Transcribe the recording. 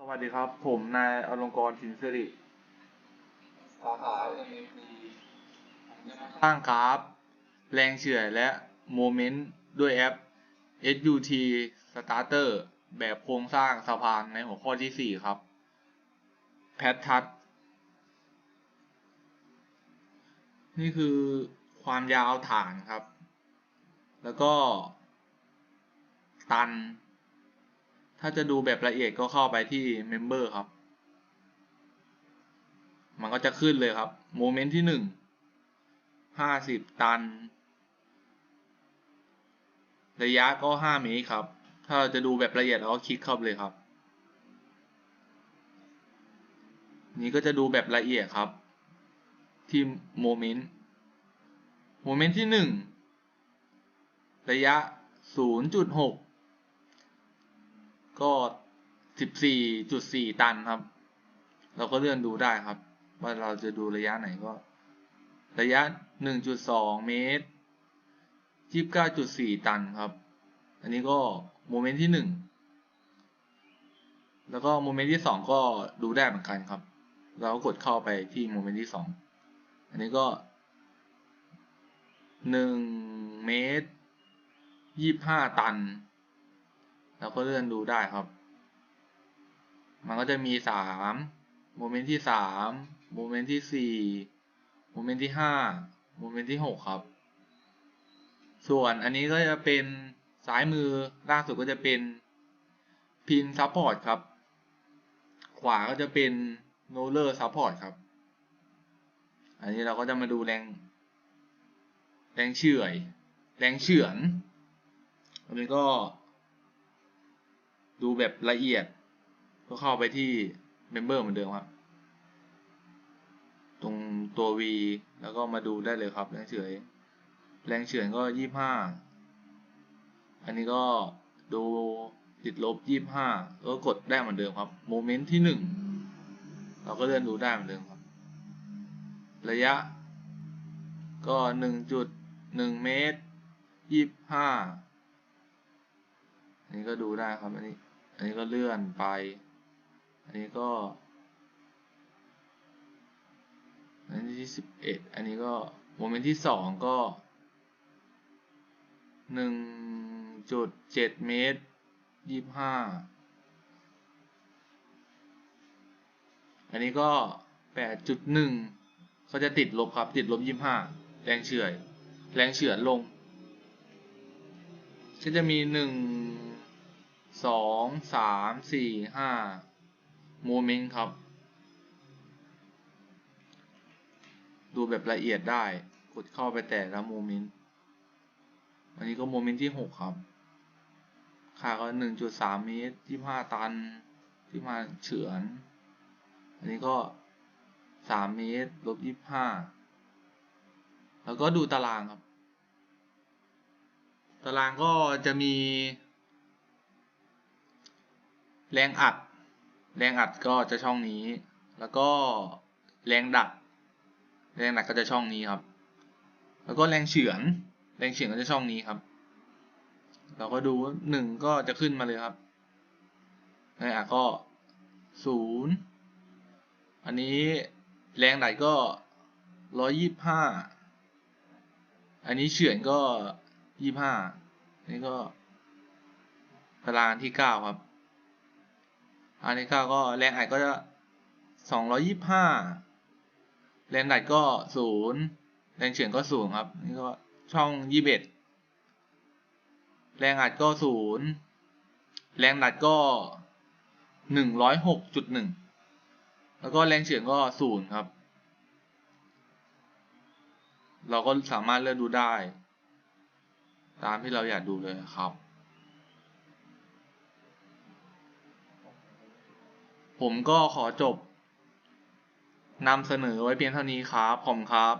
สวัสดีครับ ผมนายอลงกรณ์สินสิริสาขา MAP สร้างกราฟ แรงเฉื่อยและโมเมนต์ด้วยแอป SUT Starter แบบโครงสร้างสะพานในหัวข้อที่ 4 ครับ แพททัชนี่คือความยาวฐานครับ แล้วก็ตัน ถ้าจะดูแบบละเอียดก็เข้าไปที่ Member ครับ มันก็จะขึ้นเลยครับ โมเมนต์ที่หนึ่งห้าสิบตัน ระยะก็ห้าเมตรครับ ถ้าเราจะดูแบบละเอียดเราก็คลิกเข้าไปเลยครับ นี่ก็จะดูแบบละเอียดครับ ที่โมเมนต์ โมเมนต์ที่หนึ่งระยะศูนย์จุดห ก็สิบสี่จุดสี่ตันครับ เราก็เลื่อนดูได้ครับ ว่าเราจะดูระยะไหนก็ ระยะหนึ่งจุดสองเมตรยี่สิบเก้าจุดสี่ตันครับ อันนี้ก็โมเมนต์ที่หนึ่งแล้วก็โมเมนต์ที่สองก็ดูได้เหมือนกันครับ เราก็กดเข้าไปที่โมเมนต์ที่สองอันนี้ก็หนึ่งเมตรยี่บห้าตัน เราก็เลื่อนดูได้ครับ มันก็จะมีสามโมเมนต์ที่สามโมเมนต์ที่สี่โมเมนต์ที่ห้าโมเมนต์ที่หกครับ ส่วนอันนี้ก็จะเป็นซ้ายมือล่างสุดก็จะเป็นพินซัพพอร์ตครับ ขวาก็จะเป็นโนเลอร์ซัพพอร์ตครับ อันนี้เราก็จะมาดูแรง แรงเฉื่อย แรงเฉือนอันนี้ก็ ดูแบบละเอียด ก็เข้าไปที่ Member เหมือนเดิมครับ ตรงตัว V แล้วก็มาดูได้เลยครับ แรงเฉื่อยแรงเฉื่อยก็ยี่ห้าอันนี้ก็ดูติดลบยี่ห้าก็กดได้เหมือนเดิมครับโมเมนต์ที่หนึ่งเราก็เลื่อนดูได้เหมือนเดิมครับ ระยะ ก็หนึ่งจุดหนึ่งเมตรยี่ห้าอันนี้ก็ดูได้ครับอันนี้ อันนี้ก็เลื่อนไป อันนี้ก็ อันนี้ที่สิบเอ็ดอันนี้ก็โมเมนต์ที่สองก็หนึ่งจุดเจ็ดเมตรยี่ห้าอันนี้ก็แปดจุดหนึ่งก็จะติดลบครับติดลบยี่ห้าแรงเฉื่อย แรงเฉือนลงก็จะมีหนึ่ง สองสามสี่ห้าโมเมนต์ครับ ดูแบบละเอียดได้กดเข้าไปแต่ละโมเมนต์อันนี้ก็โมเมนต์ที่หกครับค่าก็หนึ่งจุดสามเมตรยี่ห้าตันที่มาเฉือน อันนี้ก็สามเมตรลบยี่ห้าแล้วก็ดูตารางครับ ตารางก็จะมี แรงอัด แรงอัดก็จะช่องนี้ แล้วก็แรงดัดแรงดัดก็จะช่องนี้ครับ แล้วก็แรงเฉือน แรงเฉือนก็จะช่องนี้ครับ เราก็ดูหนึ่งก็จะขึ้นมาเลยครับแรงอัดก็ศูนย์อันนี้แรงดัดก็ร้อยยี่ห้าอันนี้เฉือนก็ยี่ห้านนี้ก็ตารางที่เก้าครับ อันที่เก้าก็แรงอัดก็จะสองร้อยยี่ห้าแรงดัดก็ศูนย์แรงเฉือนก็ศูนย์ครับ นี่ก็ช่องยี่สิบแรงอัดก็ศูนย์แรงดัดก็หนึ่งร้อยหกจุดหนึ่งแล้วก็แรงเฉือนก็ศูนย์ครับ เราก็สามารถเลือกดูได้ ตามที่เราอยากดูเลยครับ ผมก็ขอจบนำเสนอไว้เพียงเท่านี้ครับผมครับ